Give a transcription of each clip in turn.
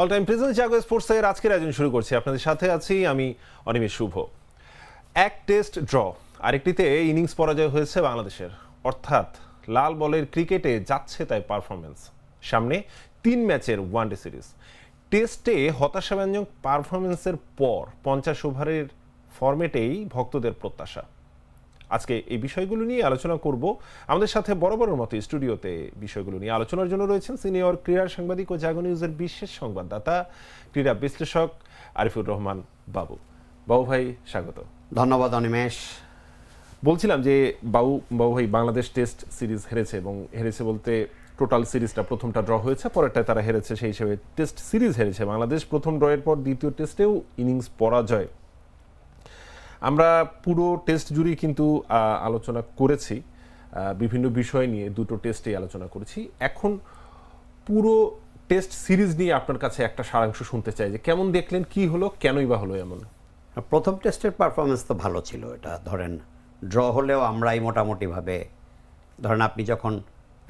All time present Jago sports স্পোর্টসের আজকের আয়োজন শুরু করছি। আপনাদের সাথে আছি আমি অনিমেষ শুভ। এক টেস্ট ড্র আরেকটিতে ইনিংস পরাজয় হয়েছে বাংলাদেশের। অর্থাৎ লাল বলের ক্রিকেটে যাচ্ছে তাই পারফরমেন্স সামনে তিন ম্যাচের ওয়ানডে সিরিজ টেস্টে হতাশাব্যঞ্জক পারফরমেন্সের পর পঞ্চাশ ওভারের ফরম্যাটেই ভক্তদের প্রত্যাশা। আজকে এই বিষয়গুলো নিয়ে আলোচনা করব। আমাদের সাথে বরাবরের মতো স্টুডিওতে বিষয়গুলো নিয়ে আলোচনার জন্য রয়েছেন সিনিয়র ক্রীড়া সাংবাদিক ও জাগো নিউজের বিশেষ সংবাদদাতা ক্রীড়া বিশ্লেষক আরিফুর রহমান বাবু। বাবু ভাই স্বাগত। ধন্যবাদ অনিমেষ। বলছিলাম যে বাবু বাবু ভাই বাংলাদেশ টেস্ট সিরিজ হেরেছে এবং হেরেছে বলতে টোটাল সিরিজটা প্রথমটা ড্র হয়েছে পরেরটায় তারা হেরেছে সেই হিসেবে টেস্ট সিরিজ হেরেছে। বাংলাদেশ প্রথম ড্রয়ের পর দ্বিতীয় টেস্টেও ইনিংস পরাজয়। আমরা পুরো টেস্ট জুড়েই কিন্তু আলোচনা করেছি। বিভিন্ন বিষয় নিয়ে দুটো টেস্টেই আলোচনা করেছি। এখন পুরো টেস্ট সিরিজ নিয়ে আপনার কাছে একটা সারাংশ শুনতে চাই যে কেমন দেখলেন কি হলো কেনই বা হলো এমন? প্রথম টেস্টের পারফরমেন্স তো ভালো ছিল এটা। ধরেন ড্র হলেও আমরাই মোটামুটিভাবে ধরেন আপনি যখন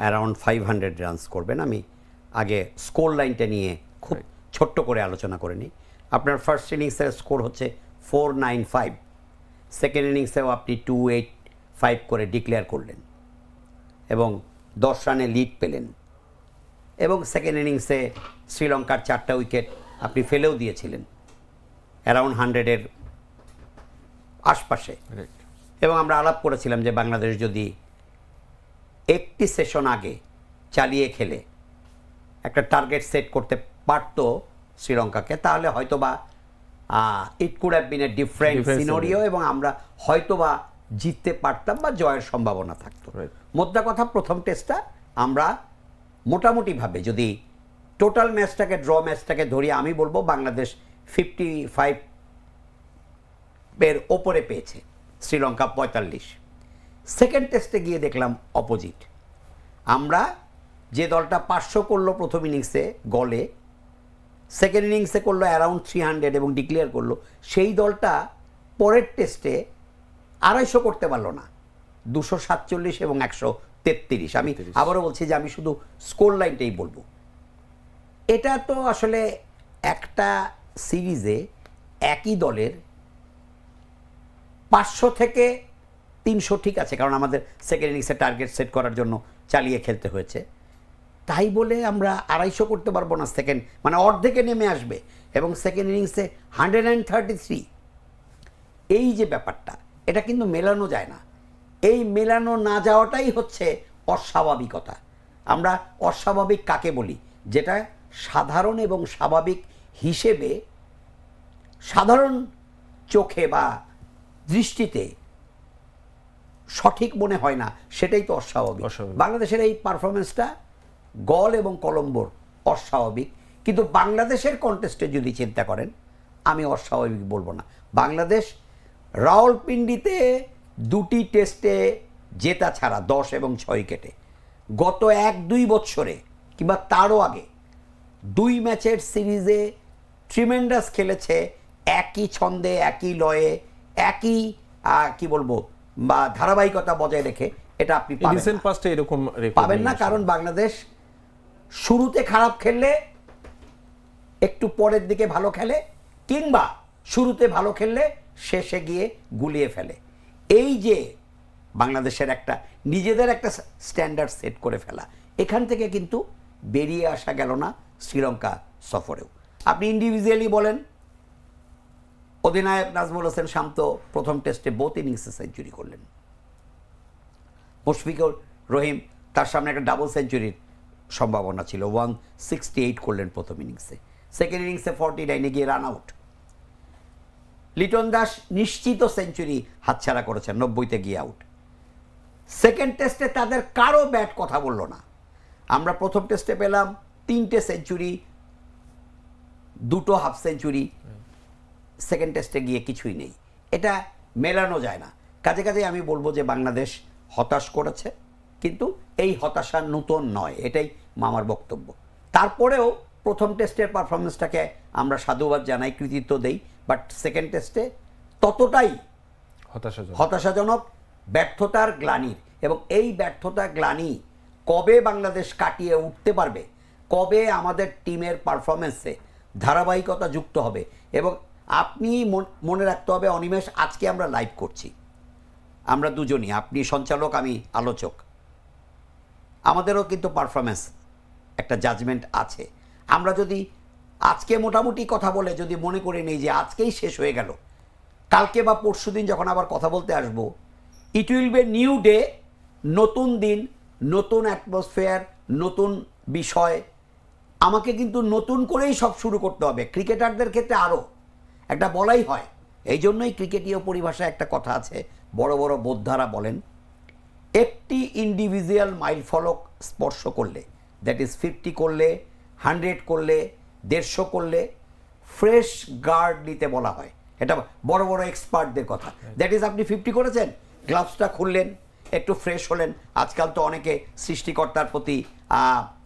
অ্যারাউন্ড ফাইভ হান্ড্রেড রানস করবেন আমি আগে স্কোর লাইনটা নিয়ে খুব ছোট্ট করে আলোচনা করে নিই। আপনার ফার্স্ট ইনিংসের স্কোর হচ্ছে ফোর নাইন ফাইভ সেকেন্ড ইনিংসেও আপনি টু এইট ফাইভ করে ডিক্লেয়ার করলেন এবং দশ রানে লিড পেলেন। এবং সেকেন্ড ইনিংসে শ্রীলঙ্কার চারটা উইকেট আপনি ফেলেও দিয়েছিলেন। অ্যারাউন্ড হান্ড্রেডের আশপাশে। এবং আমরা আলাপ করেছিলাম যে বাংলাদেশ যদি একটি সেশন আগে চালিয়ে খেলে একটা টার্গেট সেট করতে পারত শ্রীলঙ্কাকে তাহলে হয়তোবা it could have been a different scenario এবং আমরা হয়তোবা জিততে পারতাম বা জয়ের সম্ভাবনা থাকতো. মোদ্দা কথা প্রথম টেস্টটা আমরা মোটামুটিভাবে যদি টোটাল ম্যাচটাকে ড্র ম্যাচটাকে ধরি আমি বলব বাংলাদেশ ফিফটি ফাইভ এর ওপরে পেয়েছে শ্রীলঙ্কা পঁয়তাল্লিশ। সেকেন্ড টেস্টে গিয়ে দেখলাম অপোজিট আমরা যে দলটা পাঁচশো করল প্রথম ইনিংসে গলে সেকেন্ড ইনিংসে করল অ্যারাউন্ড থ্রি হান্ড্রেড এবং ডিক্লেয়ার করল। সেই দলটা পরের টেস্টে আড়াইশো করতে পারল না। দুশো সাতচল্লিশ এবং একশো তেত্রিশ। আমি আবারও বলছি যে আমি শুধু স্কোর লাইনটাই বলব। এটা তো আসলে একটা সিরিজে একই দলের পাঁচশো থেকে তিনশো ঠিক আছে কারণ আমাদের সেকেন্ড ইনিংসে টার্গেট সেট করার জন্য চালিয়ে খেলতে হয়েছে। তাই বলে আমরা আড়াইশো করতে পারব না সেকেন্ড মানে অর্ধেকে নেমে আসবে। এবং সেকেন্ড ইনিংসে হান্ড্রেড অ্যান্ড থার্টি থ্রি এই যে ব্যাপারটা এটা কিন্তু মেলানো যায় না। এই মেলানো না যাওয়াটাই হচ্ছে অস্বাভাবিকতা। আমরা অস্বাভাবিক কাকে বলি? যেটা সাধারণ এবং স্বাভাবিক হিসেবে সাধারণ চোখে বা দৃষ্টিতে সঠিক মনে হয় না সেটাই তো অস্বাভাবিক। অস্বাভাবিক। বাংলাদেশের এই পারফরমেন্সটা গল এবং কলম্বোর অস্বাভাবিক। কিন্তু বাংলাদেশের কন্টেস্টে যদি চিন্তা করেন আমি অস্বাভাবিক বলব না। বাংলাদেশ রাওয়ালপিন্ডিতে দুটি টেস্টে জেতা ছাড়া দশ এবং ছয় উইকেটে গত এক দুই বৎসরে কিংবা তারও আগে দুই ম্যাচের সিরিজে ট্রিমেন্ডাস খেলেছে একই ছন্দে একই লয়ে একই কি বলব বা ধারাবাহিকতা বজায় রেখে এটা আপনি পাবেন না। কারণ বাংলাদেশ শুরুতে খারাপ খেললে, একটু পরের দিকে ভালো খেলে, কিংবা শুরুতে ভালো খেললে শেষে গিয়ে গুলিয়ে ফেলে। এই যে বাংলাদেশের একটা, নিজেদের একটা স্ট্যান্ডার্ড সেট করে ফেলা, এখান থেকে কিন্তু বেরিয়ে আসা গেল না শ্রীলঙ্কা সফরেও। আপনি ইন্ডিভিজুয়ালি বলেন, অধিনায়ক নাজমুল হোসেন শান্ত প্রথম টেস্টে বোথ ইনিংসে সেঞ্চুরি করলেন। মুশফিকুর রহিম তার সামনে একটা ডাবল সেঞ্চুরির সম্ভাবনা ছিল। ওয়ান সিক্সটি এইট করলেন প্রথম ইনিংসে সেকেন্ড ইনিংসে ফর্টি নাইনে গিয়ে রান আউট লিটন দাস নিশ্চিত সেঞ্চুরি হাতছাড়া করেছেন, নব্বইতে গিয়ে আউট সেকেন্ড টেস্টে তাদের কারও ব্যাট কথা বলল না। আমরা প্রথম টেস্টে পেলাম, তিনটে সেঞ্চুরি দুটো হাফ সেঞ্চুরি সেকেন্ড টেস্টে গিয়ে কিছুই নেই। এটা মেলানো যায় না। কাজে কাজে আমি বলব যে বাংলাদেশ হতাশ করেছে, কিন্তু এই হতাশা নূতন নয়। এটাই মামার বক্তব্য। তারপরেও প্রথম টেস্টের পারফরমেন্সটাকে আমরা সাধুবাদ জানাই কৃতিত্ব দেই বাট সেকেন্ড টেস্টে ততটাই হতাশাজনক। হতাশাজনক ব্যর্থতার গ্লানির। এবং এই ব্যর্থতা গ্লানি কবে বাংলাদেশ কাটিয়ে উঠতে পারবে কবে আমাদের টিমের পারফরমেন্সে ধারাবাহিকতা যুক্ত হবে এবং আপনি মন- মনে রাখতে হবে অনিমেষ আজকে আমরা লাইভ করছি। আমরা দুজনই আপনি সঞ্চালক আমি আলোচক। আমাদেরও কিন্তু পারফরমেন্স একটা জাজমেন্ট আছে। আমরা যদি আজকে মোটামুটি কথা বলে যদি মনে করে নেই যে আজকেই শেষ হয়ে গেল, কালকে বা পরশু দিন যখন আবার কথা বলতে আসব it will be new day নতুন দিন, নতুন অ্যাটমসফেয়ার নতুন বিষয়। আমাকে কিন্তু নতুন করেই সব শুরু করতে হবে, ক্রিকেটারদের ক্ষেত্রে আরও একটা বলাই হয়, এই জন্যই ক্রিকেটীয় পরিভাষায় একটা কথা আছে, বড় বড় বোদ্ধারা বলেন, একটি ইন্ডিভিজুয়াল মাইল ফলক স্পর্শ করলে দ্যাট ইজ ফিফটি করলে হান্ড্রেড করলে দেড়শো করলে ফ্রেশ গার্ড নিতে বলা হয়। এটা বড় বড় এক্সপার্টদের কথা। দ্যাট ইজ আপনি ফিফটি করেছেন গ্লাভসটা খুললেন একটু ফ্রেশ হলেন। আজকাল তো অনেকে সৃষ্টিকর্তার প্রতি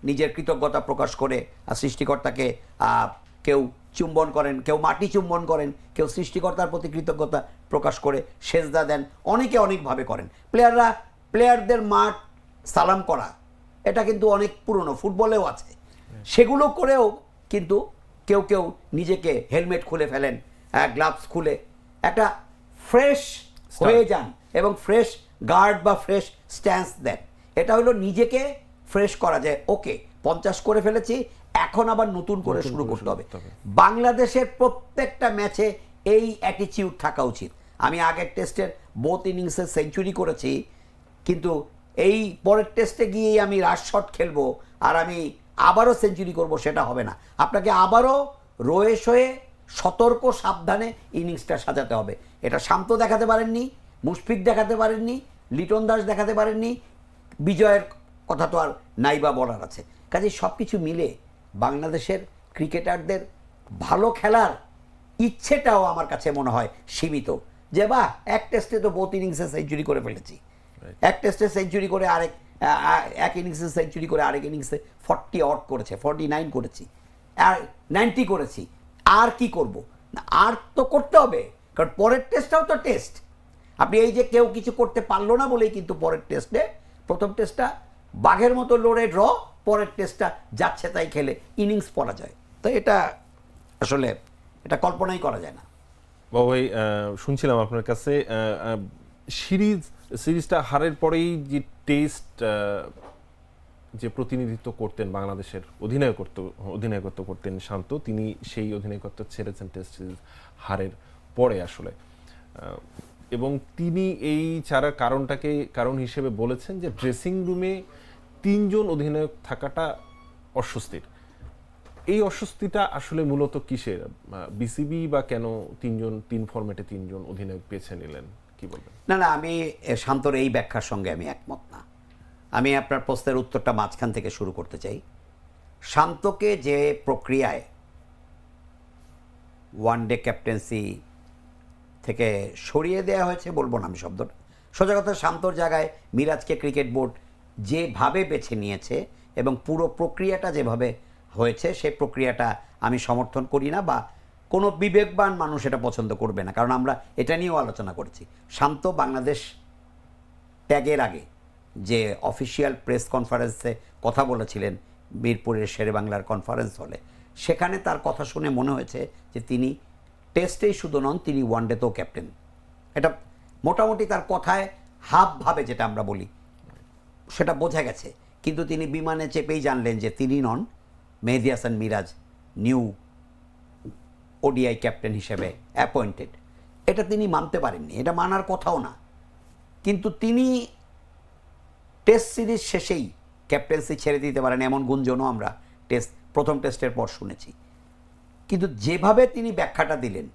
নিজের কৃতজ্ঞতা প্রকাশ করে আর সৃষ্টিকর্তাকে কেউ চুম্বন করেন কেউ মাটি চুম্বন করেন কেউ সৃষ্টিকর্তার প্রতি কৃতজ্ঞতা প্রকাশ করে সেজদা দেন অনেকে অনেকভাবে করেন। প্লেয়াররা প্লেয়ারদের মাঠ সালাম করা এটা কিন্তু অনেক পুরনো ফুটবলেও আছে। সেগুলো করেও কিন্তু কেউ কেউ নিজেকে হেলমেট খুলে ফেলেন গ্লাভস খুলে। একটা ফ্রেশ হয়ে যান এবং ফ্রেশ গার্ড বা ফ্রেশ স্ট্যান্স দেন। এটা হলো নিজেকে ফ্রেশ করা যায় ওকে পঞ্চাশ করে ফেলেছি এখন আবার নতুন করে শুরু করতে হবে। বাংলাদেশের প্রত্যেকটা ম্যাচে এই অ্যাটিচিউড থাকা উচিত। আমি আগের টেস্টের বোথ ইনিংসে সেঞ্চুরি করেছি কিন্তু এই পরের টেস্টে গিয়েই আমি রাশ শট খেলব আর আমি আবারও সেঞ্চুরি করব, সেটা হবে না। আপনাকে আবারও রয়েস হয়ে সতর্ক, সাবধানে ইনিংসটা সাজাতে হবে। এটা শান্ত দেখাতে পারেননি, মুশফিক দেখাতে পারেননি, লিটন দাস দেখাতে পারেননি, বিজয়ের কথা তো আর নাইবা বলার আছে। কাজে সব কিছু মিলে বাংলাদেশের ক্রিকেটারদের ভালো খেলার ইচ্ছেটাও আমার কাছে মনে হয় সীমিত। যে বাহ, এক টেস্টে তো বোথ ইনিংসে সেঞ্চুরি করে ফেলেছি। এক টেস্টে সেঞ্চুরি করে আরেক এক ইনিংসে সেঞ্চুরি করে আরেক ইনিংসে ফর্টি অট করেছে ফর্টি নাইন করেছি। আর নাইনটি করেছি। আর কি করব? না আর তো করতে হবে কারণ পরের টেস্টটাও তো টেস্ট আপনি এই যে কেউ কিছু করতে পারল না বলেই কিন্তু পরের টেস্টে প্রথম টেস্টটা বাঘের মতো লড়ে ড্র পরের টেস্টটা যাচ্ছে তাই খেলে ইনিংস পরা যায়। তো এটা আসলে এটা কল্পনাই করা যায় না। বাবু ভাই আহ, শুনছিলাম আপনার কাছে সিরিজ সিরিজটা হারের পরেই যে টেস্ট যে প্রতিনিধিত্ব করতেন বাংলাদেশের অধিনায়কত্ব অধিনায়কত্ব করতেন শান্ত, তিনি সেই অধিনায়কত্ব ছেড়েছেন টেস্ট সিরিজ হারের পরে আসলে। এবং তিনি এই ছাড়ার কারণটাকে, কারণ হিসেবে বলেছেন যে ড্রেসিং রুমে তিনজন অধিনায়ক থাকাটা অস্বস্তির। এই অস্বস্তিটা আসলে মূলত কিসের? বিসিবি বা কেন তিনজন, তিন ফরম্যাটে তিনজন অধিনায়ক বেছে নিলেন? কি বলবেন? না না, আমি শান্তর এই ব্যাখ্যার সঙ্গে আমি একমত না। আমি আপনার প্রশ্নের উত্তরটা মাঝখান থেকে শুরু করতে চাই। শান্তকে যে প্রক্রিয়ায় ওয়ান ডে ক্যাপ্টেন্সি থেকে সরিয়ে দেওয়া হয়েছে, বলব না আমি শব্দটা। সোজা কথা, শান্তর জায়গায় মিরাজকে ক্রিকেট বোর্ড যেভাবে বেছে নিয়েছে এবং পুরো প্রক্রিয়াটা যেভাবে হয়েছে সেই প্রক্রিয়াটা আমি সমর্থন করি না বা কোনো বিবেকবান মানুষ এটা পছন্দ করবে না, কারণ আমরা এটা নিয়েও আলোচনা করেছি। শান্ত বাংলাদেশ ত্যাগের আগে যে অফিসিয়াল প্রেস কনফারেন্সে কথা বলেছিলেন বীরপুরের শেরে বাংলার কনফারেন্স হলে, সেখানে তার কথা শুনে মনে হয়েছে যে তিনি টেস্টেই শুধু নন, তিনি ওয়ানডেতেও ক্যাপ্টেন। এটা মোটামুটি তার কথায় হাব ভাবে যেটা আমরা বলি, সেটা বোঝা গেছে। কিন্তু তিনি বিমানে চেপেই জানলেন যে তিনি নন, Mehedi Hasan Miraz new ODI captain হিসেবে অ্যাপয়েন্টেড এটা তিনি মানতে পারেননি, এটা মানার কথাও না। কিন্তু তিনি টেস্ট সিরিজ শেষেই ক্যাপ্টেন্সি ছেড়ে দিতে পারেন, এমন গুঞ্জনও আমরা টেস্ট প্রথম টেস্টের পর শুনেছি। কিন্তু যেভাবে তিনি ব্যাখ্যাটা দিলেন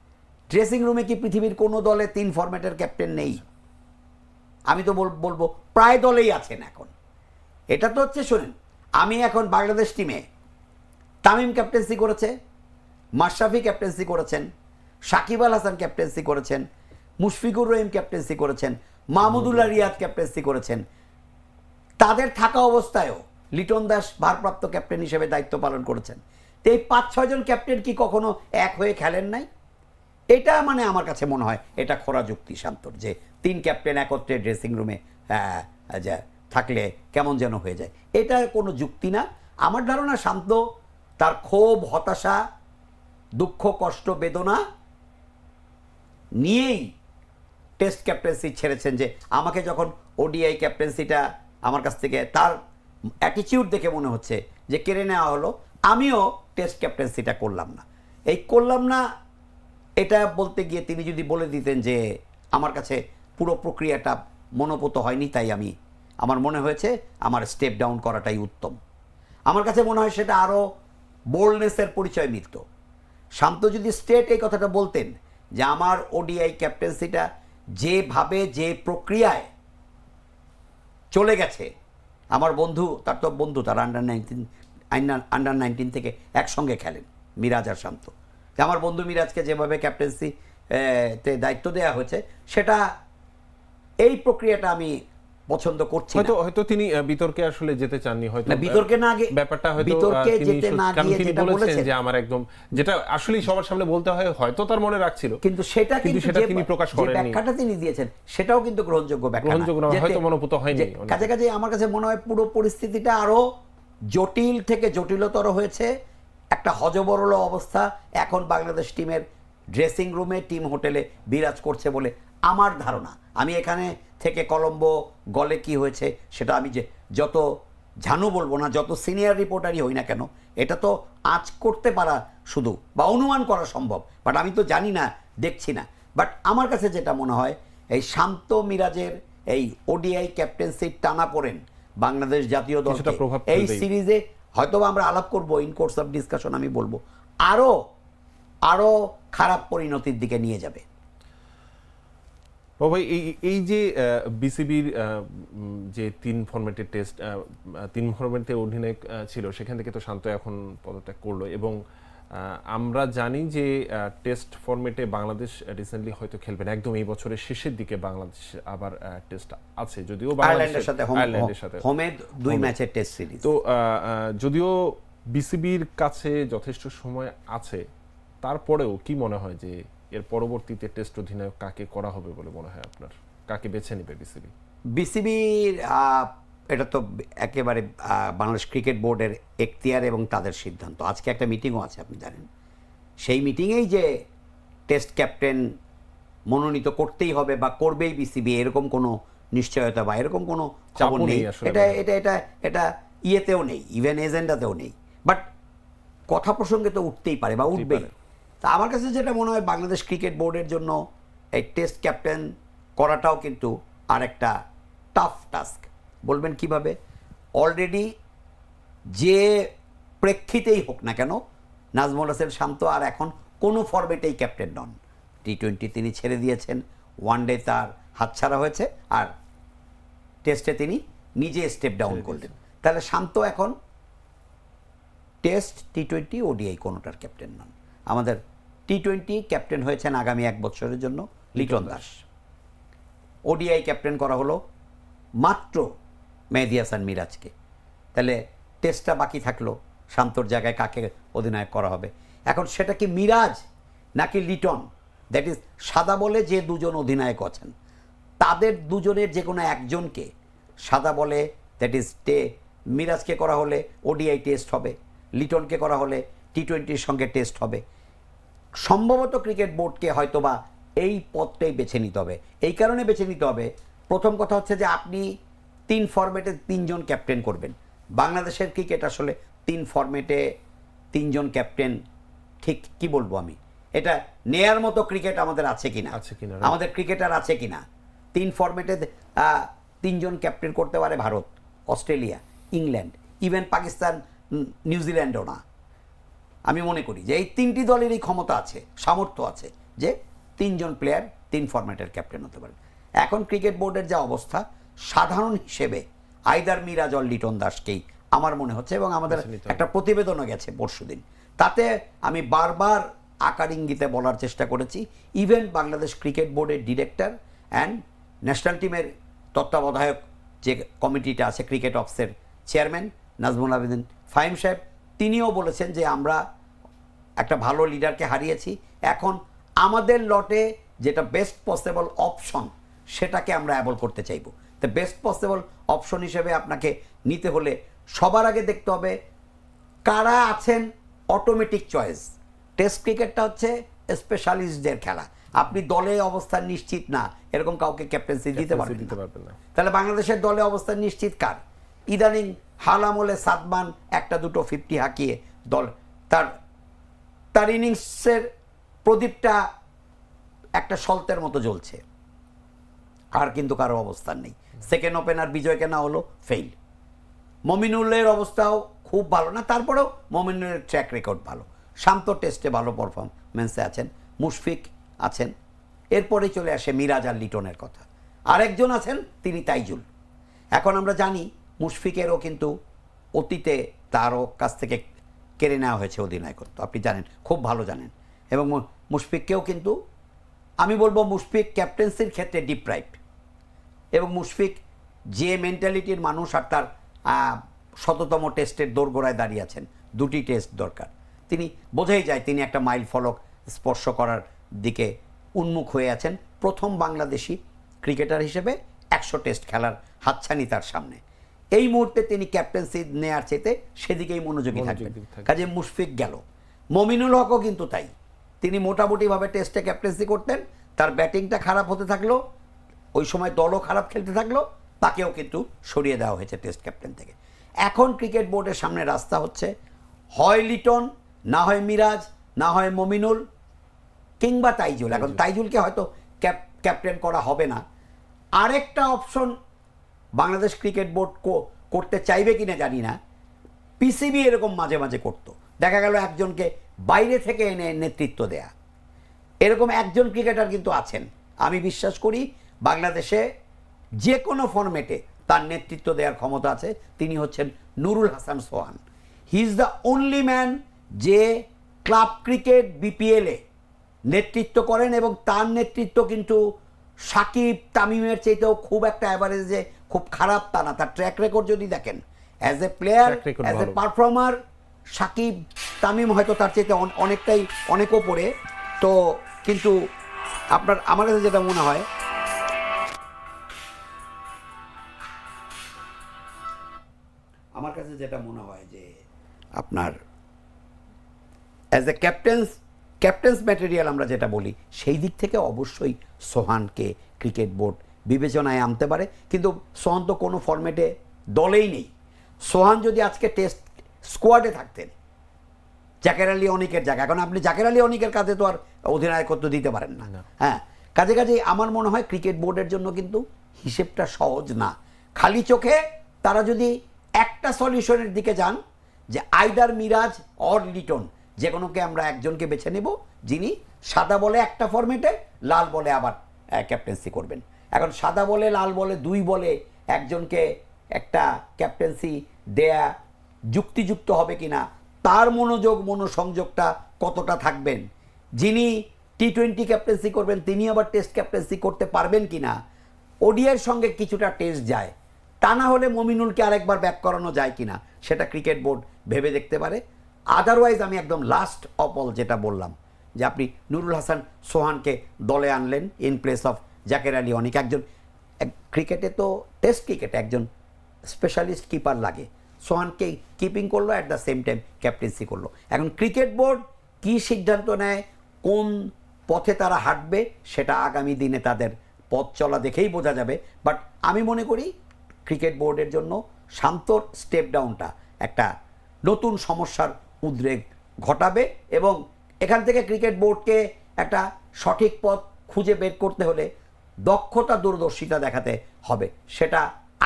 ড্রেসিং রুমে কি পৃথিবীর কোনো দলে তিন ফরম্যাটের ক্যাপ্টেন নেই? আমি তো বল- বলব, প্রায় দলেই আছেন এখন। এটা তো হচ্ছে, শোনেন, আমি এখন বাংলাদেশ টিমে তামিম ক্যাপ্টেন্সি করেছে মাশরাফি ক্যাপ্টেন্সি করেছেন সাকিব আল হাসান ক্যাপ্টেন্সি করেছেন মুশফিকুর রহিম ক্যাপ্টেন্সি করেছেন মাহমুদুল্লাহ রিয়াদ ক্যাপ্টেন্সি করেছেন। তাদের থাকা অবস্থায়ও লিটন দাস ভারপ্রাপ্ত ক্যাপ্টেন হিসেবে দায়িত্ব পালন করেছেন। তো এই পাঁচ ছয়জন ক্যাপ্টেন কি কখনো এক হয়ে খেলেন নাই? এটা মানে আমার কাছে মনে হয় এটা খোরা যুক্তি শান্তর যে তিন ক্যাপ্টেন একত্রে ড্রেসিং রুমে যা থাকলে কেমন যেন হয়ে যায়। এটা কোনো যুক্তি না। আমার ধারণা শান্ত তার ক্ষোভ হতাশা দুঃখ, কষ্ট, বেদনা নিয়েই টেস্ট ক্যাপ্টেন্সি ছেড়েছেন যে আমাকে যখন ওডিআই ক্যাপ্টেন্সিটা আমার কাছ থেকে তার অ্যাটিটিউড দেখে মনে হচ্ছে যে কেড়ে নেওয়া হলো, আমিও টেস্ট ক্যাপ্টেন্সিটা করলাম না। এই করলাম না, এটা বলতে গিয়ে তিনি যদি বলে দিতেন যে আমার কাছে পুরো প্রক্রিয়াটা মনোপুত হয়নি, তাই আমি, আমার মনে হয়েছে আমার স্টেপ ডাউন করাটাই উত্তম। আমার কাছে মনে হয় সেটা আরও বোল্ডনেসের পরিচয় মিলত। শান্ত যদি স্টেট এই কথাটা বলতেন যে আমার ওডিআই ক্যাপ্টেন্সিটা যেভাবে যে প্রক্রিয়ায় চলে গেছে, আমার বন্ধু, তার তো বন্ধু, তার আন্ডার নাইনটিন আন্ডার নাইনটিন থেকে একসঙ্গে খেলেন, মিরাজ আর শান্ত। আমার বন্ধু মিরাজকে যেভাবে ক্যাপ্টেন্সি তে দায়িত্ব দেওয়া হয়েছে, সেটা এই প্রক্রিয়াটা আমি পছন্দ করছি হয়তো হয়তো তিনি বিতর্কে আসলে যেতে চাননি হয়তো না, বিতর্কে না গিয়ে- ব্যাপারটা হয়তো বিতর্কে যেতে না গিয়ে যেটা বলেছেন যে আমার একদম যেটা আসলেই সবার সামনে বলতে হয় হয়তো তার মনে রাখছিল কিন্তু সেটা কিন্তু সেটা তিনি প্রকাশ করেননি। ব্যাখ্যাটা তিনি দিয়েছেন সেটাও কিন্তু গ্রহণযোগ্য ব্যাখ্যা গ্রহণযোগ্য না, হয়তো মনোপুত হয়নি। কাছে কাছে আমার কাছে মনে হয় পুরো পরিস্থিতিটা আরও জটিল থেকে জটিলতর হয়েছে। একটা হজবরল অবস্থা এখন বাংলাদেশ টিমের ড্রেসিং রুমে টিম হোটেলে বিরাজ করছে বলে আমার ধারণা। আমি এখানে থেকে কলম্বো গলে কি হয়েছে সেটা আমি যে যত ঝানু বলব না যত সিনিয়র রিপোর্টারই হই না কেন এটা তো আজ করতে পারা শুধু বা অনুমান করা সম্ভব বাট আমি তো জানি না দেখছি না। বাট আমার কাছে যেটা মনে হয় এই শান্ত মিরাজের এই ওডিআই ক্যাপ্টেন্সির টানা পড়েন বাংলাদেশ জাতীয় দল এই সিরিজে হয়তো বা আমরা আলাপ করব ইন কোর্স অফ ডিসকাশন আমি বলব আরও আরও খারাপ পরিণতির দিকে নিয়ে যাবে। বাবা এই এই যে বিসিবির যে তিন ফরম্যাটের টেস্ট তিন ফরম্যাটের অধিনায়ক ছিল সেখান থেকে তো শান্ত এখন পদত্যাগ করল এবং আমরা জানি যে টেস্ট ফরম্যাটে বাংলাদেশ রিসেন্টলি হয়তো খেলবেন একদম এই বছরের শেষের দিকে বাংলাদেশ আবার টেস্ট আছে। যদিও আয়ারল্যান্ডের সাথে আয়ারল্যান্ডের সাথে। হোমে দুই ম্যাচের টেস্ট সিরিজ তো যদিও বিসিবির কাছে যথেষ্ট সময় আছে তারপরেও কি মনে হয় যে এর পরবর্তীতে টেস্ট অধিনায়ক কাকে করা হবে বলে মনে হয় আপনার? কাকে বেছে নেবে বিসিবি? বিসিবির এটা তো একেবারে বাংলাদেশ ক্রিকেট বোর্ডের এখতিয়ার এবং তাদের সিদ্ধান্ত। আজকে একটা মিটিংও আছে আপনি জানেন। সেই মিটিংয়েই যে টেস্ট ক্যাপ্টেন মনোনীত করতেই হবে বা করবেই বিসিবি এরকম কোনো নিশ্চয়তা বা এরকম কোনো খবর নেই। এটা এটা এটা এটা ইয়েতেও নেই ইভেন এজেন্ডাতেও নেই। বাট কথা প্রসঙ্গে তো উঠতেই পারে বা উঠবেই। তা আমার কাছে যেটা মনে হয় বাংলাদেশ ক্রিকেট বোর্ডের জন্য এই টেস্ট ক্যাপ্টেন করাটাও কিন্তু আর একটা টাফ টাস্ক বলবেন কীভাবে? অলরেডি যে প্রেক্ষিতেই হোক না কেন নাজমুল হাসান শান্ত আর এখন কোনো ফরম্যাটেই ক্যাপ্টেন নন। টি টোয়েন্টি তিনি ছেড়ে দিয়েছেন ওয়ান ডে তার হাতছাড়া হয়েছে আর টেস্টে তিনি নিজে স্টেপ ডাউন করলেন। তাহলে শান্ত এখন টেস্ট টি টোয়েন্টি ওডিআই কোনোটার ক্যাপ্টেন নন। আমাদের টি টোয়েন্টি ক্যাপ্টেন হয়েছেন আগামী এক বছরের জন্য লিটন দাস। ওডিআই ক্যাপ্টেন করা হলো মাত্র মেহেদি হাসান মিরাজকে। তাহলে টেস্টটা বাকি থাকল শান্তর জায়গায় কাকে অধিনায়ক করা হবে। এখন সেটা কি মিরাজ নাকি লিটন? দ্যাট ইজ সাদা বলে যে দুজন অধিনায়ক আছেন তাদের দুজনের যে কোনো একজনকে সাদা বলে দ্যাট ইজ টে মিরাজকে করা হলে ওডিআই টেস্ট হবে লিটনকে করা হলে টি টোয়েন্টির সঙ্গে টেস্ট হবে। সম্ভবত ক্রিকেট বোর্ডকে হয়তোবা এই পথটাই বেছে নিতে হবে। এই কারণে বেছে নিতে হবে প্রথম কথা হচ্ছে যে আপনি তিন ফরম্যাটে তিনজন ক্যাপ্টেন করবেন। বাংলাদেশের ক্রিকেট আসলে তিন ফরম্যাটে তিনজন ক্যাপ্টেন ঠিক কি বলব আমি? এটা নেয়ার মতো ক্রিকেট আমাদের আছে কিনা? আছে কিনা, আমাদের ক্রিকেটার আছে কিনা? তিন ফরম্যাটে তিনজন ক্যাপ্টেন করতে পারে Bharat Australia England even Pakistan নিউজিল্যান্ডও না। আমি মনে করি যে এই তিনটি দলেরই ক্ষমতা আছে সামর্থ্য আছে যে তিনজন প্লেয়ার তিন ফরম্যাটের ক্যাপ্টেন হতে পারেন এখন ক্রিকেট বোর্ডের যা অবস্থা সাধারণ হিসেবে আইদার মিরাজ অল লিটন দাসকেই আমার মনে হচ্ছে এবং আমাদের। একটা প্রতিবেদনও গেছে পরশুদিন তাতে আমি বারবার আকার ইঙ্গিতে বলার চেষ্টা করেছি ইভেন বাংলাদেশ ক্রিকেট বোর্ডের ডিরেক্টর অ্যান্ড ন্যাশনাল টিমের তত্ত্বাবধায়ক যে কমিটিটা আছে ক্রিকেট অফসের চেয়ারম্যান নাজমুল আবেদিন ফাহিম সাহেব তিনিও বলেছেন যে আমরা একটা ভালো লিডারকে হারিয়েছি। এখন আমাদের লটে যেটা বেস্ট পসিবল অপশন সেটাকে আমরা অ্যাবল করতে চাইব। তো বেস্ট পসিবল অপশন হিসেবে আপনাকে নিতে হলে সবার আগে দেখতে হবে কারা আছেন অটোমেটিক চয়েস টেস্ট ক্রিকেটটা হচ্ছে স্পেশালিস্টদের খেলা। আপনি দলে অবস্থান নিশ্চিত না এরকম কাউকে ক্যাপ্টেন্সি দিতে পারবেন তাহলে বাংলাদেশের দলে অবস্থান নিশ্চিত কার? ইদানিং হালামলে সাদমান একটা দুটো ফিফটি হাঁকিয়ে দল তার তার ইনিংসের প্রদীপটা একটা সল্তের মতো জ্বলছে। আর কিন্তু কারও অবস্থান নেই। সেকেন্ড ওপেনার বিজয় কেনা হলো ফেইল মমিনুলের অবস্থাও খুব ভালো না, তারপরেও মমিনুলের ট্র্যাক রেকর্ড ভালো। শান্ত টেস্টে ভালো পারফরমেন্সে আছেন, মুশফিক আছেন। এরপরে চলে আসে মিরাজ আর লিটনের কথা। আরেকজন আছেন, তিনি তাইজুল। এখন আমরা জানি মুশফিকেরও কিন্তু অতীতে তারও কাছ থেকে কেড়ে নেওয়া হয়েছে অধিনায়কত্ব। আপনি জানেন, খুব ভালো জানেন। এবং মুশফিককেও কিন্তু, আমি বলব মুশফিক ক্যাপ্টেন্সির ক্ষেত্রে ডিপ্রাইভ এবং মুশফিক যে মেন্টালিটির মানুষ আর তার শততম টেস্টের দোরগোড়ায় দাঁড়িয়ে আছেন, দুটি টেস্ট দরকার। তিনি বোঝাই যায় তিনি একটা মাইল ফলক স্পর্শ করার দিকে উন্মুখ হয়ে আছেন। প্রথম বাংলাদেশি ক্রিকেটার হিসেবে একশো টেস্ট খেলার হাতছানি তার সামনে। এই মুহূর্তে তিনি ক্যাপ্টেন্সি নেয়ার চেতে সেদিকেই মনোযোগী থাকবেন। থাকবেন। কাজে মুশফিক গেল। মমিনুল হকও কিন্তু তাই। তিনি মোটামুটিভাবে টেস্টে ক্যাপ্টেন্সি করতেন। তার ব্যাটিংটা খারাপ হতে থাকল। ওই সময় দলও খারাপ খেলতে থাকল। তাকেও কিন্তু সরিয়ে দেওয়া হয়েছে টেস্ট ক্যাপ্টেন থেকে। এখন ক্রিকেট বোর্ডের সামনে রাস্তা হচ্ছে হয় লিটন না হয় মিরাজ না হয় মমিনুল কিংবা তাইজুল। এখন তাইজুলকে হয়তো ক্যাপ ক্যাপ্টেন করা হবে না। আরেকটা অপশন বাংলাদেশ ক্রিকেট বোর্ড করতে চাইবে কিনা জানি না। পিসিবি এরকম মাঝে মাঝে করতো। দেখা গেল একজনকে বাইরে থেকে এনে নেতৃত্ব দেয়া। এরকম একজন ক্রিকেটার কিন্তু আছেন। আমি বিশ্বাস করি বাংলাদেশে যে কোনো ফরম্যাটে তার নেতৃত্ব দেওয়ার ক্ষমতা আছে। তিনি হচ্ছেন Nurul Hasan Sohan. He is the only man যে ক্লাব ক্রিকেট বিপিএলে নেতৃত্ব করেন এবং তার নেতৃত্ব কিন্তু সাকিব তামিমের চাইতেও খুব একটা অ্যাভারেজে খুব খারাপ তা না তার ট্র্যাক রেকর্ড যদি দেখেন as a player as a performer Shakib Tamim হয়তো তার অন- অনেকটাই অনেক ওপরে। তো কিন্তু আপনার আমার কাছে যেটা মনে হয় আমার কাছে যেটা মনে হয় যে আপনার as a captain's captain's material আমরা যেটা বলি সেই দিক থেকে অবশ্যই সোহানকে ক্রিকেট বোর্ড বিবেচনায় আনতে পারে কিন্তু সোহান তো কোনো ফরম্যাটে দলেই নেই। সোহান যদি আজকে টেস্ট স্কোয়াডে থাকতেন জাকের আলী অনিকের জায়গা এখন আপনি জাকের আলী অনিকের কাছে তো আর অধিনায়কত্ব দিতে পারেন না। হ্যাঁ কাজে কাজে আমার মনে হয় ক্রিকেট বোর্ডের জন্য কিন্তু হিসেবটা সহজ না। খালি চোখে তারা যদি একটা সলিউশনের দিকে যান যে আইদার মিরাজ অর লিটন যে কোনোকে আমরা একজনকে বেছে নেব যিনি সাদা বলে একটা ফরম্যাটে লাল বলে আবার ক্যাপ্টেন্সি করবেন। এখন সাদা বলে, লাল বলে, দুই বলে একজনকে একটা ক্যাপ্টেন্সি দেয়া যুক্তিযুক্ত হবে কিনা, তার মনোযোগ, মনোসংযোগটা কতটা থাকবেন? যিনি টি টোয়েন্টি ক্যাপ্টেন্সি করবেন, তিনি আবার টেস্ট ক্যাপ্টেন্সি করতে পারবেন কিনা? ওডিআর সঙ্গে কিছুটা টেস্ট যায়। তা না হলে মমিনুলকে আরেকবার ব্যাক করানো যায় কিনা, সেটা ক্রিকেট বোর্ড ভেবে দেখতে পারে। আদারওয়াইজ আমি একদম লাস্ট অফ অল যেটা বললাম, যে আপনি নুরুল হাসান সোহানকে দলে আনলেন in place of Jaker Ali অনেক একজন ক্রিকেটে তো টেস্ট ক্রিকেটে একজন স্পেশালিস্ট কিপার লাগে। সোহানকে কিপিং করল at the same time captaincy করল। এখন ক্রিকেট বোর্ড কি সিদ্ধান্ত নেয়, কোন পথে তারা হাঁটবে, সেটা আগামী দিনে তাদের পথ চলা দেখেই বোঝা যাবে। বাট আমি মনে করি ক্রিকেট বোর্ডের জন্য শান্তর স্টেপ ডাউনটা একটা নতুন সমস্যার উদ্রেক ঘটাবে এবং এখান থেকে ক্রিকেট বোর্ডকে একটা সঠিক পথ খুঁজে বের করতে হলে দক্ষতা দূরদর্শিতা দেখাতে হবে। সেটা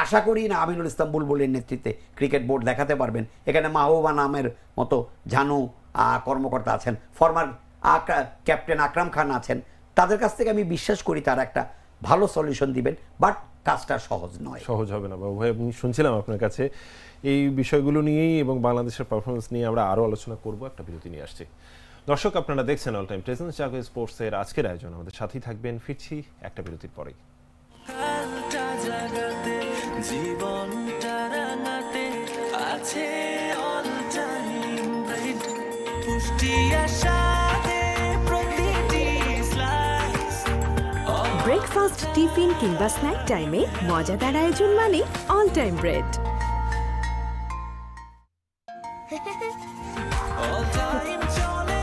আশা করি না আমিনুল ইসলাম বুলবুলের নেতৃত্বে ক্রিকেট বোর্ড দেখাতে পারবেন। এখানে মাহবুবা নামের মতো ঝানু কর্মকর্তা আছেন। ফরমার ক্যাপ্টেন আকরাম খান আছেন। তাদের কাছ থেকে আমি বিশ্বাস করি তারা একটা ভালো সলিউশন দিবেন, বাট কাজটা সহজ নয়। সহজ হবে না বাবু আমি শুনছিলাম আপনার কাছে। এই বিষয়গুলো নিয়েই এবং বাংলাদেশের পারফরমেন্স নিয়ে আমরা আরও আলোচনা করব, একটা বিরতি নিয়ে আসছি। দর্শক আপনারা দেখছেন অল টাইম প্রেজেন্স জাগো স্পোর্টসের আজকের আয়োজন। আমাদের সাথেই থাকবেন ফিরছি একটা বিরতির পরেই। জীবনটা রাঙাতে আছে অল টাইম ব্রেড পুষ্টি আশাতে ব্রেকফাস্ট টিফিন কিংবা স্ন্যাক টাইমে মজাদার আয়োজন মানে all time bread all time চলে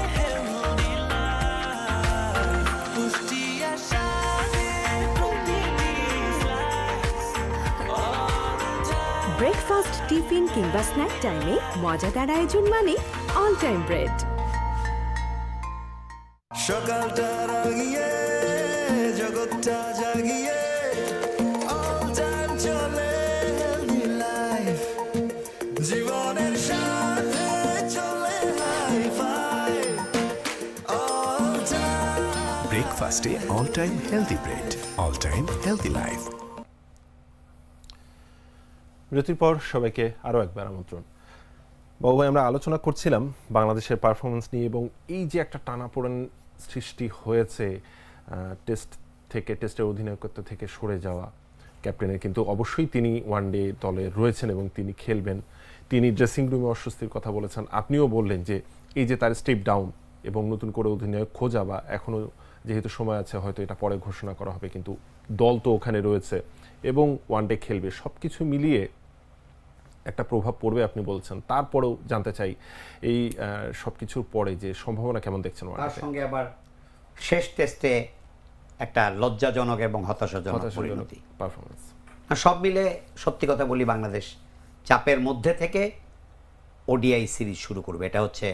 ব্রেকফাস্ট টিফিন কিংবা স্ন্যাক টাইমে মজাদার আয়োজন মানে অল টাইম ব্রেড সকালটা রাগিয়ে জগৎটা জাগিয়ে All time চলে healthy জীবনের সাথে চলে হাই-ফাই। All time ব্রেকফাস্টে all time healthy bread all time healthy life বিরতির পর সবাইকে আরও একবার আমন্ত্রণ। বাবু ভাই, আমরা আলোচনা করছিলাম বাংলাদেশের পারফরমেন্স নিয়ে এবং এই যে একটা টানাপোড়েন সৃষ্টি হয়েছে টেস্ট থেকে টেস্টের অধিনায়কত্ব থেকে সরে যাওয়া ক্যাপ্টেনের কিন্তু অবশ্যই তিনি ওয়ান ডে দলে রয়েছেন এবং তিনি খেলবেন। তিনি ড্রেসিং রুমে অস্বস্তির কথা বলেছেন। আপনিও বললেন যে এই যে তার স্টেপ ডাউন এবং নতুন করে অধিনায়ক খোঁজা বা এখনও যেহেতু সময় আছে, হয়তো এটা পরে ঘোষণা করা হবে, কিন্তু দল তো ওখানে রয়েছে এবং ওয়ান ডে খেলবে। সব কিছু মিলিয়ে একটা প্রভাব পড়বে আপনি বলছেন। তারপরেও জানতে চাই এই সব কিছুর পরে যে সম্ভাবনা কেমন দেখছেন তার সঙ্গে আবার শেষ টেস্টে একটা লজ্জাজনক এবং হতাশাজনক পরিণতি। পারফরমেন্স সব মিলে সত্যি কথা বলি বাংলাদেশ চাপের মধ্যে থেকে ওডিআই সিরিজ শুরু করবে। এটা হচ্ছে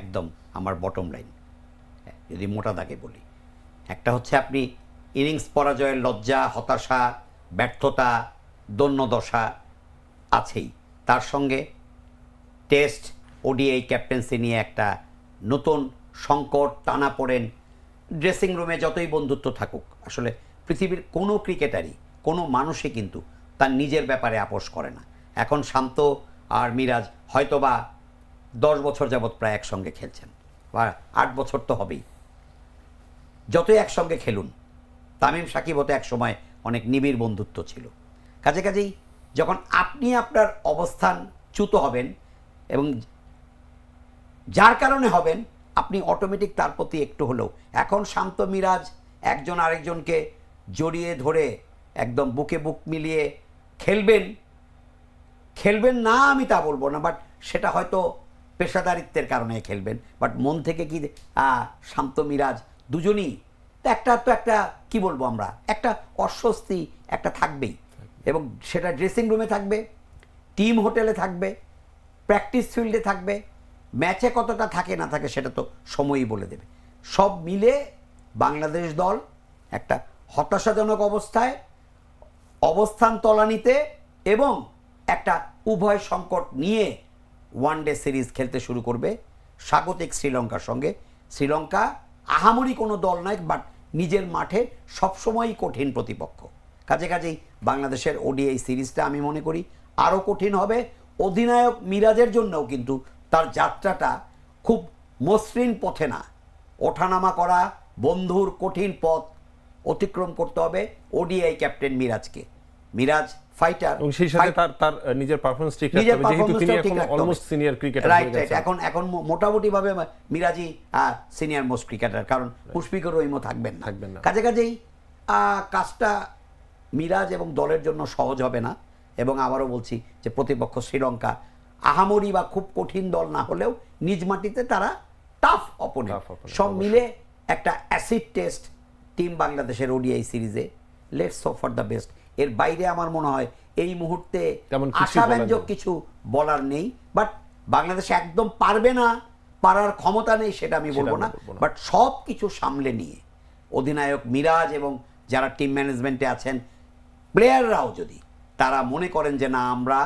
একদম আমার বটম লাইন যদি মোটা দাগে বলি। একটা হচ্ছে আপনি ইনিংস পরাজয়ের লজ্জা হতাশা ব্যর্থতা দৈন্যদশা আছেই। তার সঙ্গে টেস্ট ওডিআই ক্যাপ্টেন্সি নিয়ে একটা নতুন সংকট টানা পড়েন ড্রেসিং রুমে যতই বন্ধুত্ব থাকুক। আসলে পৃথিবীর কোনো ক্রিকেটারই, কোনো মানুষই কিন্তু তার নিজের ব্যাপারে আপোষ করে না। এখন শান্ত আর মিরাজ হয়তোবা দশ বছর যাবৎ প্রায় একসঙ্গে খেলছেন। বা আট বছর তো হবেই। যতই একসঙ্গে খেলুন, তামিম সাকিব হতে একসময় অনেক নিবিড় বন্ধুত্ব ছিল। কাজে কাজেই যখন আপনি আপনার অবস্থান চ্যুত হবেন এবং যার কারণে হবেন, আপনি অটোমেটিক তার প্রতি একটু হলেও। এখন শান্ত মিরাজ, একজন আরেকজনকে জড়িয়ে ধরে একদম বুকে বুক মিলিয়ে খেলবেন। খেলবেন না আমি তা বলব না বাট সেটা হয়তো পেশাদারিত্বের কারণে খেলবেন। বাট মন থেকে কি শান্ত মিরাজ, দুজনই। তো একটা তো একটা, কি বলব আমরা? একটা অস্বস্তি একটা থাকবেই। এবং সেটা ড্রেসিং রুমে থাকবে টিম হোটেলে থাকবে প্র্যাকটিস ফিল্ডে থাকবে ম্যাচে কতটা থাকে না থাকে সেটা তো সময়ই বলে দেবে। সব মিলে বাংলাদেশ দল একটা হতাশাজনক অবস্থায় অবস্থান তলানিতে এবং একটা উভয় সংকট নিয়ে ওয়ান ডে সিরিজ খেলতে শুরু করবে স্বাগতিক শ্রীলঙ্কার সঙ্গে। শ্রীলঙ্কা আহামরি কোনো দল নয় বাট নিজের মাঠে সবসময়ই কঠিন প্রতিপক্ষ। কাজে কাজেই বাংলাদেশের ওডিআই সিরিজটা আমি মনে করি আরও কঠিন হবে। অধিনায়ক মিরাজের জন্যও কিন্তু তার যাত্রাটা খুব মসৃণ পথে না। ওঠানামা করা বন্ধুর কঠিন পথ অতিক্রম করতে হবে ওডিআই ক্যাপ্টেন মিরাজকে। মিরাজ ফাইটার এবং সেই সাথে তার তার নিজের পারফরমেন্স ঠিক রাখতে নিজের হবে। যেহেতু তিনি এখন almost senior cricketer right right এখন এখন মো- মোটামুটিভাবে মিরাজি সিনিয়র মোস্ট ক্রিকেটার কারণ পুষ্পিকর রহিমও থাকবেন না। থাকবেন না। কাজে কাজেই আহ, কাজটা মিরাজ এবং দলের জন্য সহজ হবে না। এবং আবারও বলছি যে প্রতিপক্ষ শ্রীলঙ্কা আহামরি বা খুব কঠিন দল না হলেও নিজ মাটিতে তারা টাফ অপোনেন্ট সব মিলে একটা অ্যাসিড টেস্ট টিম বাংলাদেশের ওডিআই সিরিজে let's hope for the best এর বাইরে আমার মনে হয় এই মুহূর্তে আশাব্যঞ্জক কিছু বলার নেই। বাট বাংলাদেশ একদম পারবে না পারার ক্ষমতা নেই সেটা আমি বলব না। বলব না। বাট সব কিছু সামলে নিয়ে অধিনায়ক মিরাজ এবং যারা টিম ম্যানেজমেন্টে আছেন প্লেয়াররাও যদি তারা মনে করেন যে না, আমরা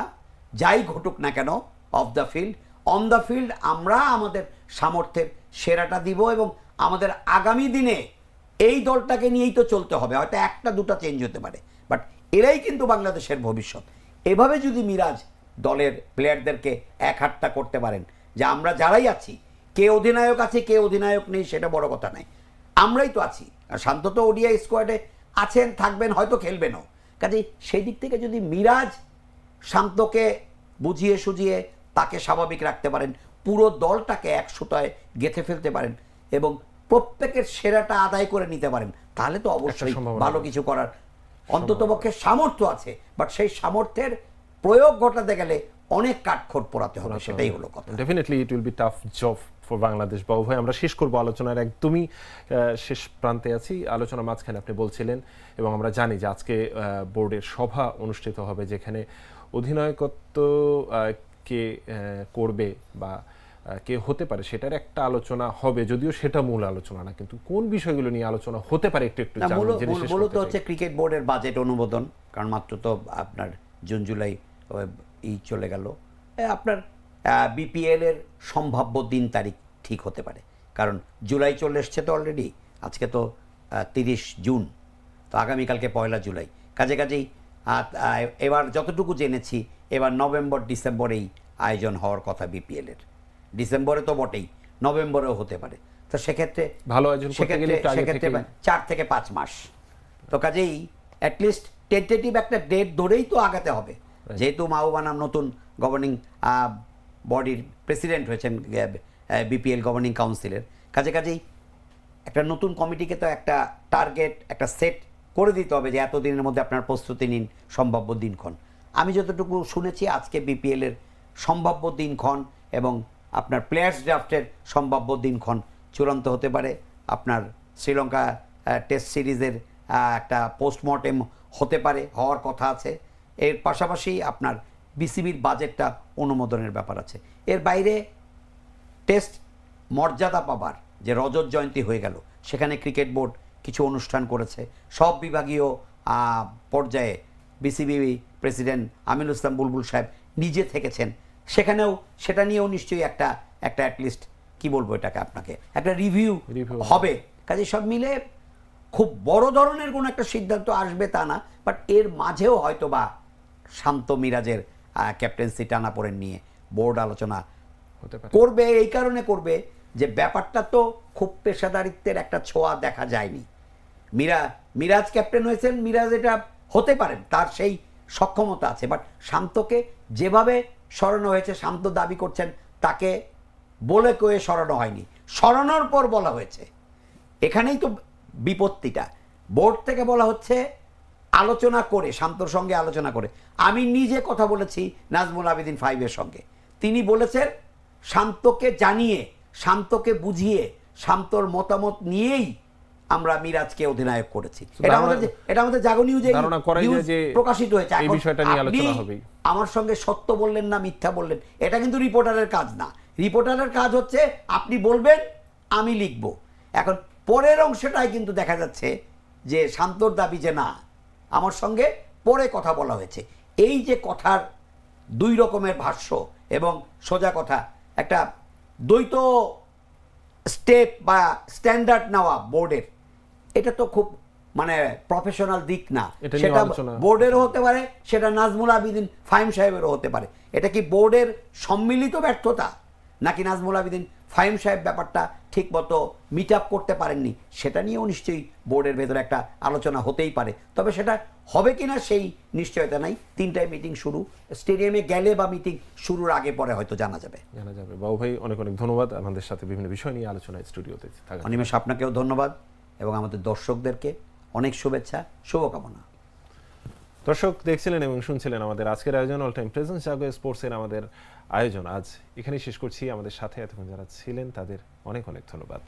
যাই ঘটুক না কেন off the field on the field আমরা আমাদের সামর্থ্যের সেরাটা দিব এবং আমাদের আগামী দিনে এই দলটাকে নিয়েই তো চলতে হবে। হয়তো একটা, দুটা চেঞ্জ হতে পারে। বাট এরাই কিন্তু বাংলাদেশের ভবিষ্যৎ। এভাবে যদি মিরাজ দলের প্লেয়ারদেরকে এক হাটটা করতে পারেন, যে আমরা যারাই আছি, কে অধিনায়ক আছে, কে অধিনায়ক নেই, সেটা বড় কথা নয়। আমরাই তো আছি। আর শান্ত তো ওডিআই স্কোয়াডে আছেন, থাকবেন, হয়তো খেলবেনও। কাজেই সেই দিক থেকে যদি মিরাজ শান্তকে বুঝিয়ে সুঝিয়ে তাকে স্বাভাবিক রাখতে পারেন পুরো দলটাকে এক সুতায় গেঁথে ফেলতে পারেন এবং প্রত্যেকের সেরাটা আদায় করে নিতে পারেন তাহলে তো অবশ্যই ভালো কিছু করার অন্ততপক্ষে সামর্থ্য আছে বাট সেই সামর্থ্যের প্রয়োগ ঘটাতে গেলে অনেক কাঠখড় পোড়াতে হবে সেটাই হলো কথা। Definitely it will be tough job for Bangladesh বাবু ভাই আমরা শেষ করব আলোচনার একদমই শেষ প্রান্তে আছি। আলোচনার মাঝখানে আপনি বলছিলেন এবং আমরা জানি যে আজকে বোর্ডের সভা অনুষ্ঠিত হবে যেখানে অধিনায়কত্ব কে করবে বা কে হতে পারে সেটার একটা আলোচনা হবে। যদিও সেটা মূল আলোচনা না কিন্তু কোন বিষয়গুলো নিয়ে আলোচনা হতে পারে একটু একটু মূলত হচ্ছে ক্রিকেট বোর্ডের বাজেট অনুমোদন কারণ মাত্র তো আপনার জুন জুলাই এই চলে গেল। আপনার বিপিএল এর সম্ভাব্য দিন তারিখ ঠিক হতে পারে। কারণ জুলাই চলে এসছে তো অলরেডি আজকে তো তিরিশ জুন তো আগামীকালকে পয়লা জুলাই। কাজে কাজেই এবার যতটুকু জেনেছি এবার নভেম্বর ডিসেম্বরেই আয়োজন হওয়ার কথা বিপিএল এর। ডিসেম্বরে তো বটেই নভেম্বরেও হতে পারে। তো সেক্ষেত্রে ভালো আয়োজন সেক্ষেত্রে সেক্ষেত্রে চার থেকে পাঁচ মাস। তো কাজেই অ্যাটলিস্ট টেন্টেটিভ একটা ডেট ধরেই তো আগাতে হবে। যেহেতু মাহবানাম নতুন গভর্নিং বডির প্রেসিডেন্ট হয়েছেন বিপিএল গভর্নিং কাউন্সিলের। কাজে কাজেই একটা নতুন কমিটিকে তো একটা টার্গেট, একটা সেট করে দিতে হবে যে এতদিনের মধ্যে আপনার প্রস্তুতি নিন সম্ভাব্য দিনক্ষণ। আমি যতটুকু শুনেছি আজকে বিপিএল এর সম্ভাব্য দিনক্ষণ এবং আপনার প্লেয়ার্স ড্রাফটের সম্ভাব্য দিনক্ষণ চূড়ান্ত হতে পারে। আপনার শ্রীলঙ্কা টেস্ট সিরিজের একটা পোস্টমর্টেম হতে পারে, হওয়ার কথা আছে। এর পাশাপাশি আপনার বিসিবির বাজেটটা অনুমোদনের ব্যাপার আছে। এর বাইরে টেস্ট মর্যাদা পাবার যে রজত জয়ন্তী হয়ে গেল সেখানে ক্রিকেট বোর্ড কিছু অনুষ্ঠান করেছে। সব বিভাগীয় পর্যায়ে বিসিবি প্রেসিডেন্ট আমিনুল ইসলাম বুলবুল সাহেব নিজে থেকেছেন। সেখানেও সেটা নিয়েও নিশ্চয়ই একটা একটা অ্যাটলিস্ট কি বলব এটাকে আপনাকে? একটা রিভিউ হবে। কাজে সব মিলে খুব বড় ধরনের কোনো একটা সিদ্ধান্ত আসবে তা না বাট এর মাঝেও হয়তো বা শান্ত মিরাজের ক্যাপ্টেন্সি টানা পড়েন নিয়ে বোর্ড আলোচনা করবে এই কারণে করবে যে ব্যাপারটা তো খুব পেশাদারিত্বের একটা ছোঁয়া দেখা যায়নি। মিরা মিরাজ ক্যাপ্টেন হয়েছেন মিরাজ এটা হতে পারেন তার সেই সক্ষমতা আছে বাট শান্তকে যেভাবে সরানো হয়েছে শান্ত দাবি করছেন তাকে বলে কয়ে সরানো হয়নি। সরানোর পর বলা হয়েছে। এখানেই তো বিপত্তিটা। বোর্ড থেকে বলা হচ্ছে আলোচনা করে শান্তর সঙ্গে আলোচনা করে। আমি নিজে কথা বলেছি নাজমুল আবেদিন ফাইভের সঙ্গে। তিনি বলেছেন শান্তকে জানিয়ে শান্তকে বুঝিয়ে শান্তর মতামত নিয়েই আমরা মিরাজকে অধিনায়ক করেছি। এটা আমাদের এটা আমাদের জাগো নিউজে ধারণা করাই যায় নিউজ যে প্রকাশিত হয়েছে। এই বিষয়টা নিয়ে আলোচনা হবেই। আমার সঙ্গে সত্য বললেন না মিথ্যা বললেন এটা কিন্তু রিপোর্টারের কাজ না। রিপোর্টারের কাজ হচ্ছে আপনি বলবেন আমি লিখব। এখন পরের অংশটাই কিন্তু দেখা যাচ্ছে যে শান্তর দাবি যে না আমার সঙ্গে পরে কথা বলা হয়েছে। এই যে কথার দুই রকমের ভাষ্য এবং সোজা কথা একটা দ্বৈত স্টেপ বা স্ট্যান্ডার্ড নেওয়া বোর্ডের এটা তো খুব মানে প্রফেশনাল দিক না। সেটা বোর্ডেরও হতে পারে সেটা নাজমুল আবিদিন ফাহিম সাহেবেরও হতে পারে। এটা কি বোর্ডের সম্মিলিত ব্যর্থতা? নাকি নাজমুল আবিদিন ফাহিম সাহেব ব্যাপারটা ঠিক মতো মিট আপ করতে পারেননি। সেটা নিয়েও নিশ্চয়ই বোর্ডের ভেতরে একটা আলোচনা হতেই পারে। তবে সেটা হবে কিনা সেই নিশ্চয়তা নাই। তিনটায় মিটিং শুরু। স্টেডিয়ামে গেলে বা মিটিং শুরুর আগে পরে হয়তো জানা যাবে। জানা যাবে। বাবু ভাই অনেক অনেক ধন্যবাদ। আমাদের সাথে বিভিন্ন বিষয় নিয়ে আলোচনায় স্টুডিওতে থাকা অনিমেষ আপনাকেও ধন্যবাদ এবং আমাদের দর্শকদেরকে অনেক শুভেচ্ছা শুভকামনা। দর্শক দেখছিলেন এবং শুনছিলেন আমাদের আজকের আয়োজন অল টাইম প্রেজেন্স জাগো স্পোর্টসের আমাদের আয়োজন আজ এখানেই শেষ করছি। আমাদের সাথে এতক্ষণ যারা ছিলেন তাদের অনেক অনেক ধন্যবাদ।